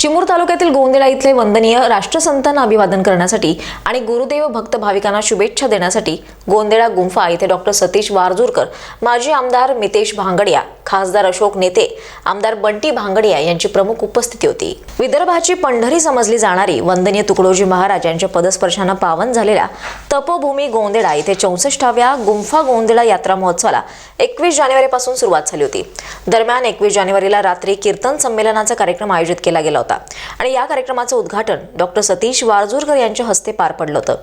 चिमूर तालुक्यातील गोंदेडा इथले वंदनीय राष्ट्रसंतांना अभिवादन करण्यासाठी आणि गुरुदेव भक्त भाविकांना शुभेच्छा देण्यासाठी गोंदेळा गुंफा येथे डॉक्टर सतीश वारजूरकर माजी आमदार मितेश भांगडिया खासदार अशोक नेते आमदार बंटी भांगडिया यांची प्रमुख उपस्थिती होती. विदर्भाची पंढरी समजली जाणारी वंदनीय तुकडोजी महाराज यांच्या पदस्पर्शानं पावन झालेल्या तपोभूमी गोंदेळा इथे चौसष्टाव्या गुंफा गोंदेळा यात्रा महोत्सवाला एकवीस जानेवारीपासून सुरुवात झाली होती. दरम्यान एकवीस जानेवारीला रात्री कीर्तन संमेलनाचा कार्यक्रम आयोजित केला गेला होता. होता. आणि या कार्यक्रमाचं उद्घाटन डॉक्टर सतीश वारजूरकर यांच्या हस्ते पार पडलं होतं.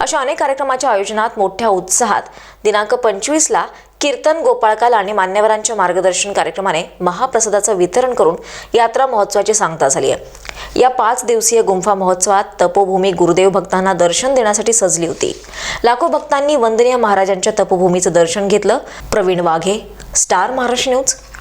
अशा अनेक कार्यक्रमाच्या आयोजनात मोठ्या उत्साहात दिनांक पंचवीसला कीर्तन गोपाळकाल आणि मान्यवरांच्या मार्गदर्शन कार्यक्रमाने महाप्रसादाचं वितरण करून यात्रा महोत्सवाची सांगता झाली आहे. या पाच दिवसीय गुंफा महोत्सवात तपोभूमी गुरुदेव भक्तांना दर्शन देण्यासाठी सजली होती. लाखो भक्तांनी वंदनीय महाराजांच्या तपोभूमीचं दर्शन घेतलं. Praveen Waghe star Maharashtra news.